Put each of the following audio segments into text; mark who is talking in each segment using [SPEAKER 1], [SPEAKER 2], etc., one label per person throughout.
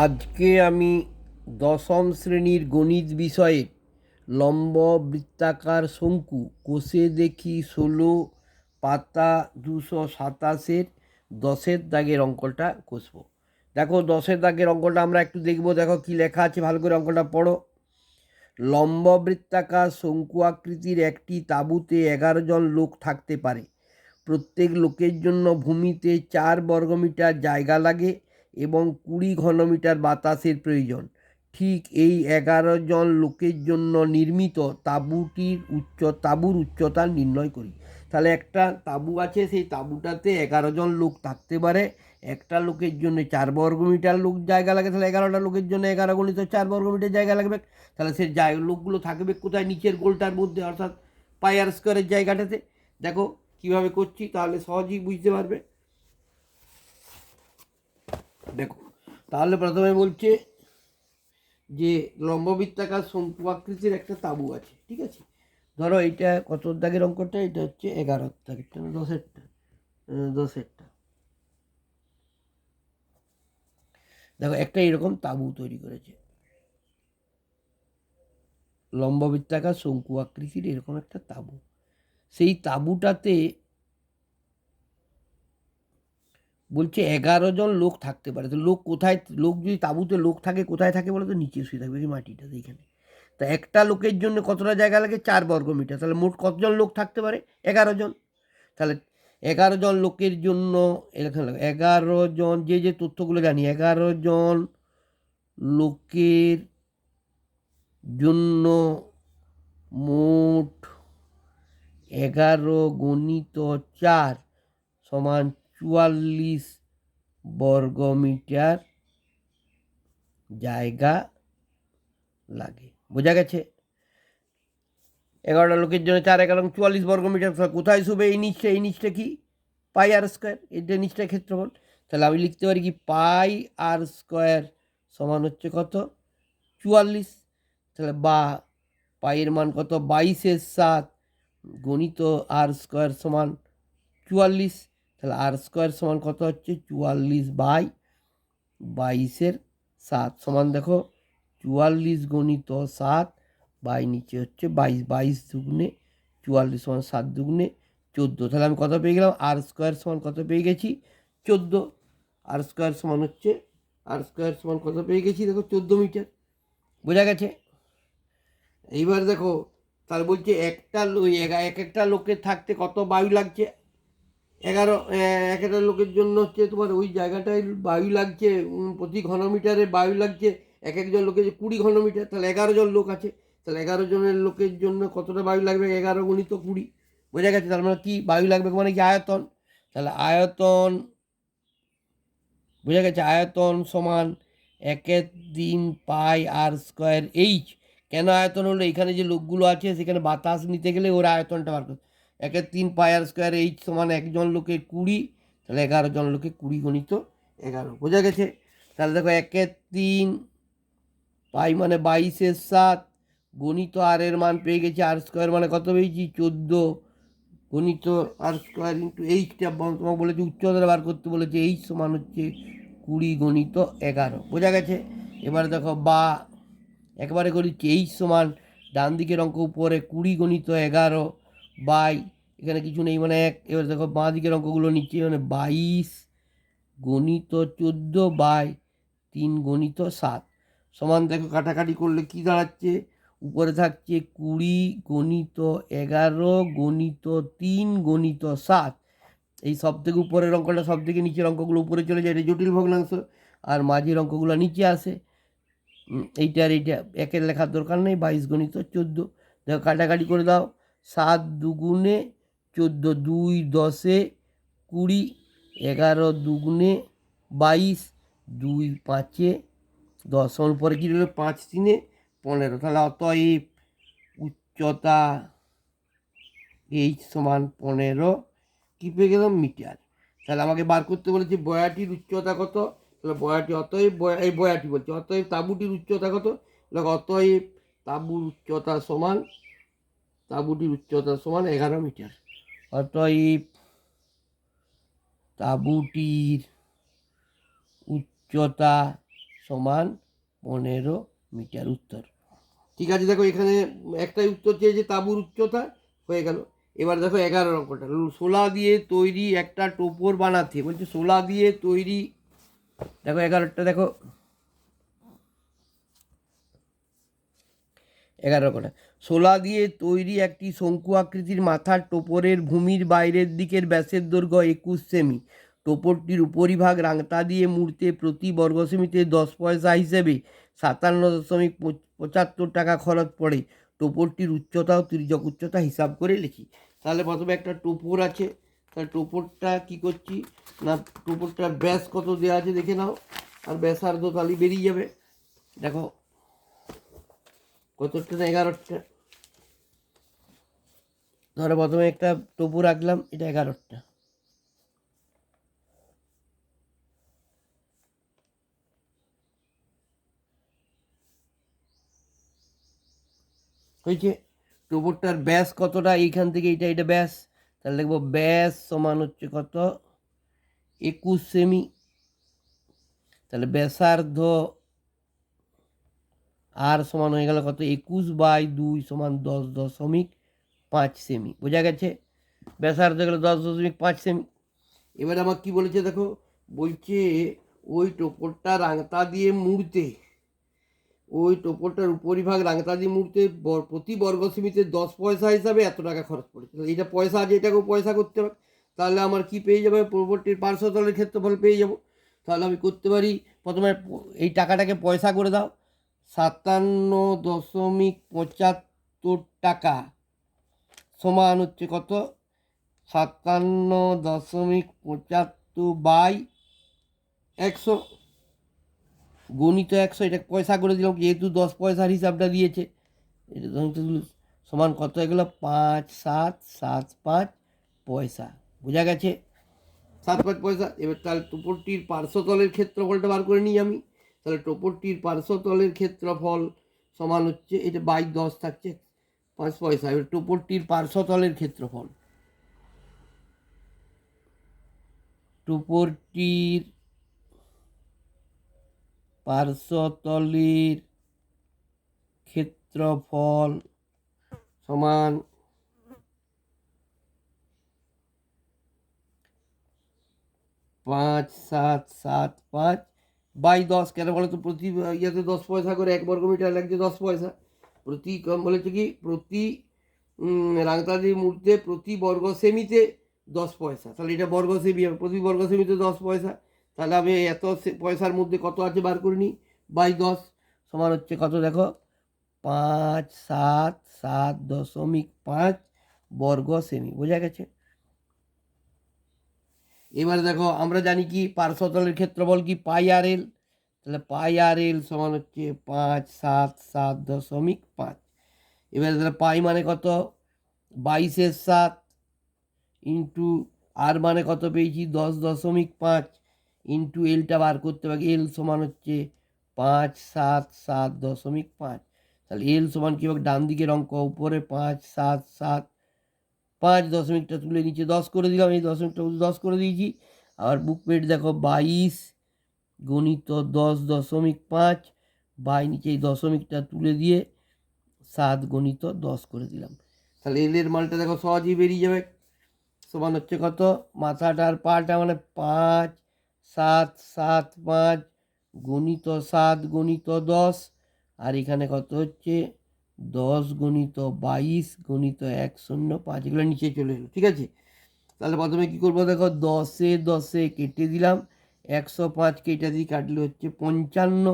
[SPEAKER 1] আজকে আমি দশম শ্রেণির গণিত বিষয়ে লম্ব বৃত্তাকার শঙ্কু কোষে দেখি ষোলো পাতা দুশো সাতাশের দশের দাগের অঙ্কটা কষবো। দেখো দশের দাগের অঙ্কটা আমরা একটু দেখব। দেখো কি লেখা আছে, ভালো করে অঙ্কটা পড়ো। লম্ব বৃত্তাকার শঙ্কু আকৃতির একটি তাঁবুতে এগারো জন লোক থাকতে পারে। প্রত্যেক লোকের জন্য ভূমিতে চার বর্গমিটার জায়গা লাগে। এবং কুড়ি ঘনমিটার বাতাসের প্রয়োজন। ঠিক এই এগারো জন লোকের জন্য নির্মিত তাঁবুটির উচ্চ, তাঁবুর উচ্চতা নির্ণয় করি। তাহলে একটা তাঁবু আছে, সেই তাঁবুটাতে এগারো জন লোক থাকতে পারে। একটা লোকের জন্য চার বর্গমিটার লোক জায়গা লাগে, তাহলে এগারোটা লোকের জন্য এগারো গণিত চার বর্গমিটার জায়গা লাগবে। তাহলে সে জায়গা লোকগুলো থাকবে কোথায়? নিচের গোলটার মধ্যে, অর্থাৎ পায়ার স্কোয়ারের জায়গাটাতে। দেখো কীভাবে করছি, তাহলে সহজেই বুঝতে পারবে। দেখো, তাহলে প্রথমে বলছে যে লম্ববৃত্তাকার শঙ্কু আকৃতির একটা তাঁবু আছে, ঠিক আছে? ধরো এইটা কত দাগের অঙ্কটা? এটা হচ্ছে এগারো দাগেরটা না দশেরটা দশেরটা। দেখো, একটা এরকম তাঁবু তৈরি করেছে। লম্ববৃত্তাকার শঙ্কু আকৃতির এরকম একটা তাঁবু। সেই তাঁবুটাতে বলছে এগারো জন লোক থাকতে পারে। তো লোক কোথায়, লোক যদি তাঁবুতে লোক থাকে, কোথায় থাকে বলে তো নিচে শুয়ে থাকবে এই মাটিটা এইখানে তা একটা লোকের জন্য কতটা জায়গা লাগে? চার বর্গ মিটার। তাহলে মোট কতজন লোক থাকতে পারে? এগারো জন। তাহলে এগারো জন লোকের জন্য এখানে এগারো জন, যে যে তথ্যগুলো জানি, এগারো জন লোকের জন্য মোট এগারো গণিত চার সমান চুয়াল্লিশ বর্গমিটার জায়গা লাগে। বোঝা গেছে? এগারোটা লোকের জন্য চার এগারো চুয়াল্লিশ বর্গমিটার কোথায় শুবে? এই নিচটা এই নিচটা কি? Pi r square. এটা নিচটা ক্ষেত্রফল। তাহলে আমি লিখতে পারি কি? পাই আর স্কোয়ার সমান হচ্ছে কত? চুয়াল্লিশ। তাহলে বা, পাইয়ের মান কত? বাইশের সাত গণিত আর স্কোয়ার সমান চুয়াল্লিশ। তাহলে আর স্কোয়ার সমান কত হচ্ছে? চুয়াল্লিশ বাই বাইশের সাত। সমান দেখো, চুয়াল্লিশ গণিত সাত বাই নিচে হচ্ছে বাইশ। বাইশ দুগুণে চুয়াল্লিশ সমান সাত দুগুণে চোদ্দ। তাহলে আমি কত পেয়ে গেলাম? আর স্কোয়ার সমান কত পেয়ে গেছি? চোদ্দ। আর স্কোয়ার সমান হচ্ছে আর স্কোয়ার সমান কত পেয়ে গেছি? দেখো, চোদ্দ মিটার। বোঝা গেছে? এইবার দেখো তাহলে বলছে একটা এক একটা লোকের থাকতে কত বায়ু লাগছে? এগারো এক একটা লোকের জন্য হচ্ছে তোমার ওই জায়গাটায় বায়ু লাগছে প্রতি ঘনমিটারে বায়ু লাগছে এক একজন লোকের কুড়ি ঘনমিটার, তাহলে এগারো জন লোক আছে। তাহলে এগারো জনের লোকের জন্য কতটা বায়ু লাগবে? এগারো গুণিত কুড়ি। বোঝা গেছে? তার মানে কী বায়ু লাগবে? মানে কি আয়তন? তাহলে আয়তন, বোঝা গেছে? আয়তন সমান একের তিন পাই আর স্কোয়ার এইচ। কেন আয়তন হলো? এখানে যে লোকগুলো আছে, সেখানে বাতাস নিতে গেলে ওর আয়তনটা বার করতে একের তিন পাই আর স্কোয়ার এইচ সমান একজন লোকের কুড়ি, তাহলে এগারো জন লোকে কুড়ি গণিত এগারো। বোঝা গেছে? তাহলে দেখো একের তিন পাই মানে বাইশের সাত, গণিত আর এর মান পেয়ে গেছি আর স্কোয়ার মানে কত পেয়েছি? চোদ্দ। গণিত আর স্কোয়ার ইন্টু এইচটা তোমাকে বলেছে উচ্চতা বার করতে বলেছে এইচ সমান হচ্ছে কুড়ি গণিত এগারো। বোঝা গেছে? এবার দেখো বা, একবারে করেছি এইচ সমান ডান দিকের অঙ্ক উপরে কুড়ি গণিত এগারো বাই এখানে কিছু নেই মানে এক এবার দেখো বাঁ দিকের অঙ্কগুলো নিচে মানে বাইশ গণিত চোদ্দ বাই তিন গণিত সাত। সমান দেখো কাটাকাটি করলে কি দাঁড়াচ্ছে? উপরে থাকছে কুড়ি গণিত এগারো গণিত তিন গণিত সাত। এই সব থেকে উপরের অঙ্কটা সব থেকে নিচের অঙ্কগুলো উপরে চলে যায় এটা জটিল ভগ্নাংশ। আর মাঝের অঙ্কগুলো নিচে আসে। উম, এইটা আর এইটা একের লেখার দরকার নেই বাইশ গণিত চোদ্দ। দেখো কাটাকাটি করে দাও। সাত দুগুণে চোদ্দ, দুই দশে কুড়ি, এগারো দুগুণে বাইশ, দুই পাঁচে দশ। পরে কী রইল? পাঁচ তিনে পনেরো। তাহলে অতএব উচ্চতা এইচ সমান পনেরো। কী পেয়ে গেলাম? মিটার। তাহলে আমাকে বার করতে বলেছে, বয়াটির উচ্চতা কত? তাহলে বয়াটি অতএব বয়া, এই বয়াটি বলছে, অতএব তাঁবুটির উচ্চতা কত? অতএব তাঁবুর উচ্চতা সমান তাঁবুটির উচ্চতা সমান এগারো মিটার। অতএব তাঁবুটির উচ্চতা সমান পনেরো মিটার উত্তর। ঠিক আছে, দেখো এখানে একটাই উত্তর চেয়েছে তাঁবুর উচ্চতা হয়ে গেল। এবার দেখো এগারো নম্বরটা। শোলা দিয়ে তৈরি একটা টোপর বানাতে, বলছে শোলা দিয়ে তৈরি, দেখো এগারোটা, দেখো। এগারো কটা শোলা দিয়ে তৈরি একটি শঙ্কু আকৃতির মাথার টোপরের ভূমির বাইরের দিকের ব্যাসের দৈর্ঘ্য একুশ সেমি। টোপরটির উপরিভাগ রাংতা দিয়ে মুড়তে প্রতি বর্গ সেমিতে দশ পয়সা হিসেবে সাতান্ন দশমিক পঁচ- পঁচাত্তর টাকা খরচ পড়ে। টোপরটির উচ্চতা ও তির্যক উচ্চতা হিসাব করে লিখি। তাহলে প্রথমে একটা টোপর আছে। তাহলে টোপরটা কি করছি? না, টোপরটার ব্যাস কত দেওয়া আছে দেখে নাও। আর ব্যাসার্ধ তাহলে বেরিয়ে যাবে। দেখো, কতটা না এগারোটা? ধরো প্রথমে একটা টোপু রাখলাম, এটা এগারোটা। হয়েছে টোপরটার ব্যাস কতটা, এইখান থেকে এইটা এটা ব্যাস, তাহলে দেখব ব্যাস সমান হচ্ছে কত? একুশ সেমি। তাহলে ব্যাসার্ধ আর সমান হয়ে গেল কত? একুশ বাই দুই সমান দশ দশমিক পাঁচ সেমি, বোঝা গেছে? ব্যাসার্ধ গেল দশ দশমিক পাঁচ সেমি। এবার আমার কি বলেছে দেখো? বলছে, ওই টোপরটা রাংতা দিয়ে মুড়তে, ওই টোপরটার উপরিভাগ রাংতা দিয়ে মুড়তে প্রতি বর্গ সেমিতে দশ পয়সা হিসাবে এত টাকা খরচ পড়েছে। এটা পয়সা আছে, এটাকেও পয়সা করতে হবে। তাহলে আমার কি পেয়ে যাবে? পূর্ববর্তীর পার্শ্বতলের ক্ষেত্রফল পেয়ে যাব। তাহলে আমি করতে পারি, প্রথমে এই টাকাটাকে পয়সা করে দাও। সাতান্ন দশমিক পঁচাত্তর টাকা সমান হচ্ছে কত সাতান্ন দশমিক পঁচাত্তর বাই একশো। গণিত একশো, এটা পয়সা করে দিলাম, যেহেতু দশ পয়সার হিসাবটা দিয়েছে। এটা সমান কত হয়ে গেলো? পাঁচ, সাত সাত, পাঁচ, পয়সা। বোঝা গেছে? সাত, পাঁচ, পয়সা। এবার তাহলে টোপরটির পার্শ্বতলের ক্ষেত্রফলটা বার করে নিই আমি। তাহলে টোপরটির পার্শ্বতলের ক্ষেত্রফল সমান হচ্ছে, এটা বাই দশ থাকছে পাঁচ পয়সা, এবার টোপরটির পার্শ্বতলের ক্ষেত্রফল। টোপরটির পার্শ্বতলের ক্ষেত্রফল সমান পাঁচ সাত সাত পাঁচ বাই দশ। কেন বলো তো প্রতি ইয়েতে দশ পয়সা করে এক বর্গ মিটার লাগছে দশ পয়সা। প্রতি বলেছে কি? প্রতি রাংতাদি মূর্তে প্রতি বর্গ সেমিতে দশ পয়সা। তাহলে এটা বর্গ সেমি হবে প্রতি বর্গ সেমিতে দশ পয়সা। তাহলে আমি এত পয়সার মধ্যে কত আছে বার করে নিই? বাই দশ সমান হচ্ছে কত দেখো? পাঁচ, সাত সাত দশমিক পাঁচ বর্গ সেমি। বোঝা গেছে? এবারে দেখো, আমরা জানি কি? পার্শ্বতলের ক্ষেত্রফল কি? পাই আর এল। তাহলে পাই আর এল সমান হচ্ছে পাঁচ, সাত সাত দশমিক পাঁচ। এবারে তাহলে পাই মানে কত? বাইশের সাত ইন্টু আর মানে কত পেয়েছি? দশ দশমিক পাঁচ ইন্টু এলটা বার করতে পারি এল সমান হচ্ছে পাঁচ, সাত সাত দশমিক পাঁচ। তাহলে এল সমান কী ডান দিকের অঙ্ক, উপরে পাঁচ, সাত সাত, পাঁচ দশমিকটা তুলে নিচে দশ করে দিলাম। এই দশমিকটা দশ করে দিয়েছি। আর বুক পেট দেখো, বাইশ গণিত দশ দশমিক পাঁচ, বাই নিচে এই দশমিকটা তুলে দিয়ে সাত গণিত দশ করে দিলাম। তাহলে এলের মালটা দেখো সহজেই বেরিয়ে যাবে। সমান হচ্ছে কত? মাথাটার পাটা মানে পাঁচ, সাত সাত, পাঁচ, গণিত সাত, গণিত দশ, আর এখানে কত হচ্ছে? দশ গণিত বাইশ, গণিত এক শূন্য পাঁচ, এগুলো নিচে চলে এলো, ঠিক আছে? তাহলে প্রথমে কী করব দেখো? দশে দশে কেটে দিলাম। একশো পাঁচ এটা দিয়ে কাটলে হচ্ছে পঞ্চান্ন,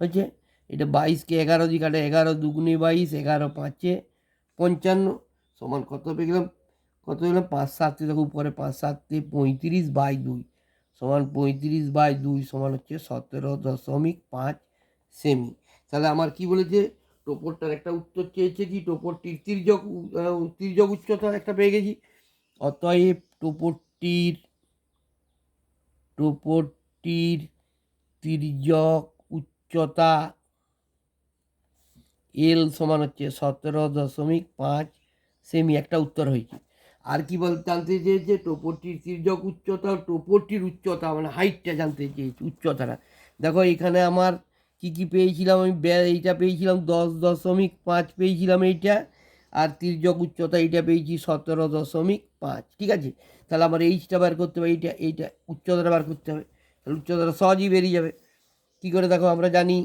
[SPEAKER 1] হয়েছে? এটা বাইশকে এগারো দিয়ে কাটে এগারো দুগুণে বাইশ, এগারো পাঁচে পঞ্চান্ন, সমান কত পেয়ে গেলাম? কত পেলাম? পাঁচ সাতটি দেখো উপরে পাঁচ সাতটি পঁয়ত্রিশ বাই দুই, সমান পঁয়ত্রিশ বাই দুই সমান হচ্ছে সতেরো দশমিক পাঁচ সেমি। তাহলে আমার কি বলেছে? টোপরটার একটা উত্তর চেয়েছে কি? টোপরটির তির্যক তির্যক উচ্চতা একটা পেয়ে গেছি। অতএব টোপরটির টোপরটির তির্যক উচ্চতা এল সমান হচ্ছে সতেরো দশমিক পাঁচ সেমি। একটা উত্তর হয়েছে। আর কি বলতে জানতে চেয়েছে? টোপরটির তির্যক উচ্চতা টোপরটির উচ্চতা মানে হাইটটা জানতে চেয়েছে, উচ্চতাটা। দেখো, এখানে আমার কি কি পেয়েছিলাম আমি? এইটা পেয়েছিলাম দশ দশমিক পাঁচ পেয়েছিলাম এইটা। আর তির্যক উচ্চতা এইটা পেয়েছি সতেরো দশমিক পাঁচ। ঠিক আছে? তাহলে আমার এইচটা বার করতে হবে, এইটা এইটা, উচ্চতাটা বার করতে হবে। তাহলে উচ্চতাটা সহজেই বেরিয়ে যাবে। কী করে দেখো, আমরা জানি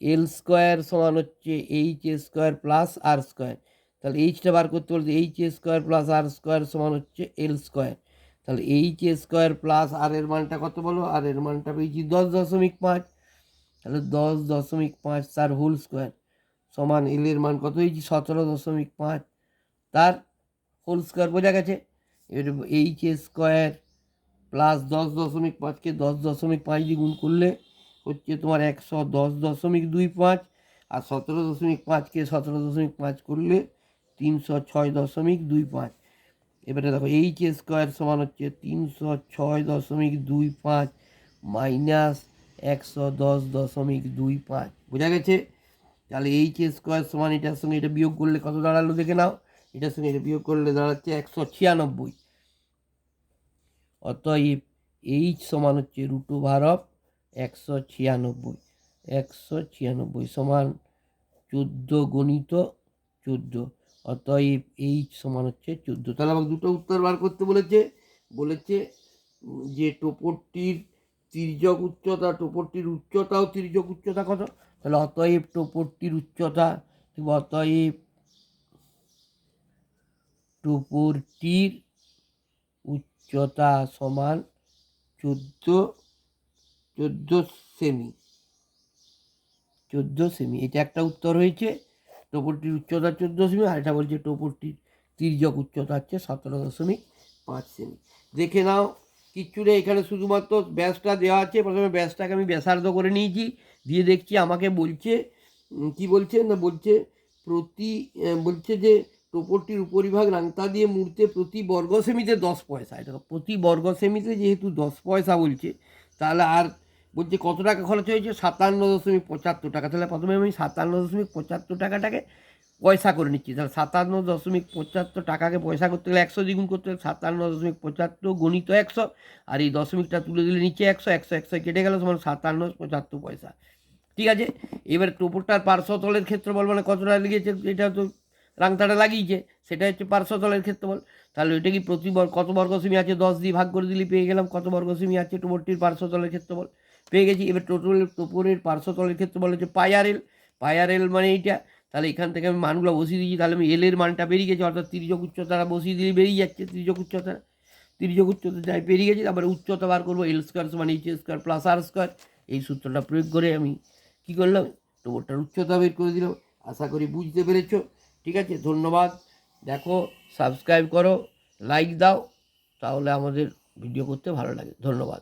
[SPEAKER 1] এল স্কোয়ার সমান হচ্ছে H A square plus R square তাহলে এইচটা বার করতে বলতে H A square plus R square সমান হচ্ছে এল স্কোয়ার তাহলে H A square plus R এর মানটা কত বলো? আর এর মানটা পেয়েছি দশ দশমিক পাঁচ। তাহলে দশ দশমিক পাঁচ তার হোল স্কোয়ার সমান এল এর মান কত হয়েছি? সতেরো দশমিক পাঁচ। তার হোল স্কোয়ার বোঝা গেছে। এবার এইচ স্কোয়ার প্লাস দশ দশমিক পাঁচকে দশ দশমিক পাঁচ দিয়ে গুণ করলে হচ্ছে তোমার একশো দশ দশমিক দুই পাঁচ আর সতেরো দশমিক পাঁচকে সতেরো দশমিক পাঁচ করলে তিনশো ছয় দশমিক দুই পাঁচ। এবারে দেখো এইচ স্কোয়ার সমান হচ্ছে তিনশো ছয় দশমিক দুই পাঁচ মাইনাস একশো দশ দশমিক দুই পাঁচ। বোঝা গেছে? তাহলে এইচ স্কোয়ার সমান এটার সঙ্গে এটা বিয়োগ করলে কত দাঁড়াল দেখে নাও। এটার সঙ্গে এটা বিয়োগ করলে দাঁড়াচ্ছে একশো ছিয়ানব্বই। অতএব এইচ সমান হচ্ছে রুট ওভার অফ একশো ছিয়ানব্বই। একশো ছিয়ানব্বই সমান চোদ্দ গণিত চোদ্দ। অতএব এইচ সমান হচ্ছে চোদ্দ। তাহলে আমাকে দুটো উত্তর বার করতে বলেছে। বলেছে যে টোপরটির তির্যক উচ্চতা, টোপরটির উচ্চতাও তির্যক উচ্চতা কত? তাহলে অতএব টোপরটির উচ্চতা, অতএব টোপরটির উচ্চতা সমান চোদ্দ চোদ্দ সেমি। চোদ্দ সেমি, এটা একটা উত্তর হয়েছে। টোপরটির উচ্চতা চোদ্দ সেমি, আর এটা বলছে টোপরটির তির্যক উচ্চতা হচ্ছে সতেরো দশমিক পাঁচ সেমি। দেখে নাও, কিচ্ছু নেই, এখানে শুধুমাত্র ব্যাসটা দেওয়া আছে। প্রথমে ব্যাসটাকে আমি ব্যাসার্ধ করে নিয়েছি, দিয়ে দেখছি আমাকে বলছে কি বলছে? না, বলছে প্রতি বলছে যে টোপরটির উপরিভাগ রাংতা দিয়ে মুড়তে প্রতি বর্গ সেমিতে দশ পয়সা। এটা প্রতি বর্গ সেমিতে যেহেতু দশ পয়সা বলছে, তাহলে আর বলছে কত টাকা খরচ হয়েছে? সাতান্ন দশমিক পঁচাত্তর টাকা। তাহলে প্রথমে আমি সাতান্ন দশমিক পঁচাত্তর টাকাটাকে পয়সা করে নিচ্ছি। তাহলে সাতান্ন দশমিক পঁচাত্তর টাকাকে পয়সা করতে গেলে একশো দ্বিগুণ করতে গেলে সাতান্ন দশমিক পঁচাত্তর গণিত একশো, আর এই দশমিকটা তুলে দিলে নিচে একশো একশো একশো কেটে গেল, সমান সাতান্ন পঁচাত্তর পয়সা। ঠিক আছে? এবার টোপরটার পার্শ্বতলের ক্ষেত্রফল মানে কতটা লেগেছে এটা তো রাংতাটা লাগিয়েছে, সেটা হচ্ছে পার্শ্বতলের ক্ষেত্রফল। তাহলে ওইটা কি প্রতি কত বর্গ সেমি আছে? দশ দিয়ে ভাগ করে দিলে, পেয়ে গেলাম। কত বর্গ সেমি আছে? টোপরটির পার্শ্বতলের ক্ষেত্রফল। পেয়ে গেছি। এবার টোটাল টোপরের পার্শ্বতলের ক্ষেত্রফল হচ্ছে পায়ারেল পায়ারেল মানে এইটা। তাহলে এখান থেকে আমি মানগুলো বসিয়ে দিয়েছি। তাহলে আমি এলের মানটা বেরিয়ে গেছে, অর্থাৎ তির্যক উচ্চতাটা বসিয়ে দিলে বেরিয়ে যাচ্ছে তির্যক উচ্চতা। তির্যক উচ্চতা যাই পেরিয়ে গেছি, তারপরে উচ্চতা বার করব, এল স্কোয়ার মানে H square plus R square. এই সূত্রটা প্রয়োগ করে আমি কী করলাম? টোপরটার উচ্চতা বের করে দিলাম। আশা করি বুঝতে পেরেছ। ঠিক আছে? ধন্যবাদ। দেখো সাবস্ক্রাইব করো লাইক দাও, তাহলে আমাদের ভিডিও করতে ভালো লাগে। ধন্যবাদ।